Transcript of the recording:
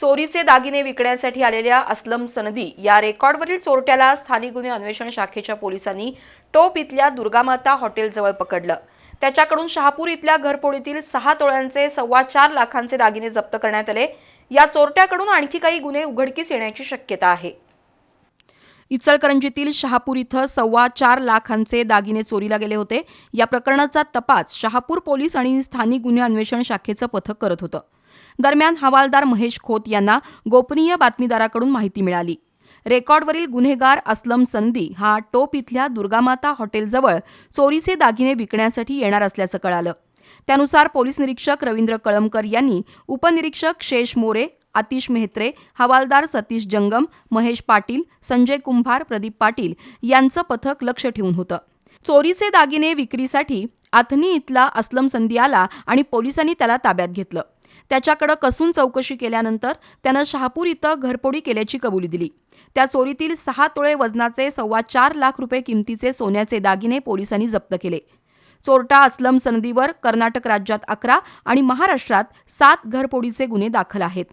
चोरीचे दागिने विकण्यासाठी आलेल्या असलम सनदी या रेकॉर्डवरील चोरट्याला स्थानिक गुन्हे अन्वेषण शाखेच्या पोलिसांनी टोप इथल्या दुर्गामाता हॉटेलजवळ पकडलं. त्याच्याकडून शहापूर इथल्या घरपोळीतील सहा तोळ्यांचे सव्वा चार लाखांचे दागिने जप्त करण्यात आले. या चोरट्याकडून आणखी काही गुन्हे उघडकीस येण्याची शक्यता आहे. इचलकरंजीतील शहापूर इथं सव्वा चार लाखांचे दागिने चोरीला गेले होते. या प्रकरणाचा तपास शहापूर पोलीस आणि स्थानिक गुन्हे अन्वेषण शाखेचं पथक करत होतं. दरम्यान हवालदार महेश खोत यांना गोपनीय बातमीदाराकडून माहिती मिळाली. रेकॉर्डवरील गुन्हेगार असलम संदी हा टोप इथल्या दुर्गामाता हॉटेलजवळ चोरीचे दागिने विकण्यासाठी येणार असल्याचं कळालं. त्यानुसार पोलीस निरीक्षक रवींद्र कळमकर यांनी उपनिरीक्षक शेष मोरे आतिश मेहत्रे हवालदार सतीश जंगम महेश पाटील संजय कुंभार प्रदीप पाटील यांचं पथक लक्ष ठेवून होतं. चोरीचे दागिने विक्रीसाठी आथनी इथला असलम संधी आला आणि पोलिसांनी त्याला ताब्यात घेतलं. त्याच्याकडं कसून चौकशी केल्यानंतर त्यानं शहापूर इथं घरपोडी केल्याची कबुली दिली. त्या चोरीतील सहा तोळे वजनाचे सव्वा चार लाख रुपये किमतीचे सोन्याचे दागिने पोलिसांनी जप्त केले. चोरटा असलम सनदीवर कर्नाटक राज्यात अकरा आणि महाराष्ट्रात सात घरपोडीचे गुन्हे दाखल आहेत.